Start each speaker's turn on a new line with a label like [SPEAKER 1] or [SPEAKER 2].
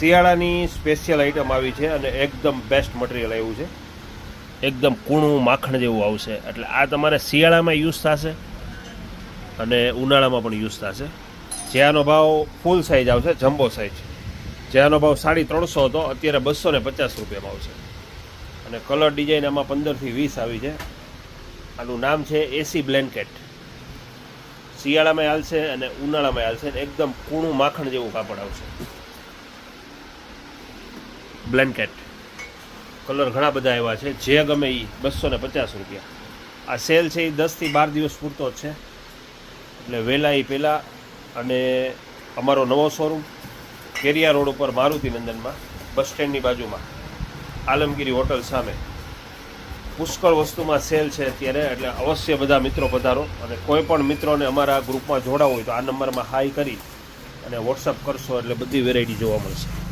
[SPEAKER 1] શિયાળાની special item આવી છે અને એકદમ બેસ્ટ મટીરિયલ આવ્યું છે. એકદમ કૂણું માખણ જેવું આવશે. એટલે આ તમારે શિયાળામાં યુઝ થશે અને ઉનાળામાં પણ યુઝ થશે. જ્યાંનો ભાવ ફૂલ સાઇઝ આવશે જમ્બો સાઇઝ જ્યાંનો ભાવ સાડી ત્રણસો હતો, અત્યારે બસો ને પચાસ રૂપિયામાં આવશે. અને કલર ડિઝાઇન આમાં પંદરથી વીસ આવી છે. આનું નામ છે એસી બ્લેન્કેટ શિયાળામાં હાલશે અને ઉનાળામાં હાલશે એકદમ કૂણું માખણ જેવું કાપડ આવશે. બ્લેન્કેટ કલર ઘણા બધા એવા છે. જે ગમે એ બસો ને પચાસ રૂપિયા. આ સેલ છે એ દસથી બાર દિવસ પૂરતો જ છે. એટલે વહેલા એ પહેલાં અને અમારો નવો શોરૂમ કેરિયા રોડ ઉપર મારુતિ નંદનમાં, બસ સ્ટેન્ડની બાજુમાં, આલમગીરી હોટલ સામે. પુષ્કળ વસ્તુમાં સેલ છે અત્યારે, એટલે અવશ્ય બધા મિત્રો પધારો અને કોઈ પણ મિત્રોને અમારા ગ્રુપમાં જોડાવું હોય તો આ નંબરમાં હાઈ કરી અને વોટ્સઅપ કરશો એટલે બધી વેરાયટી જોવા મળશે.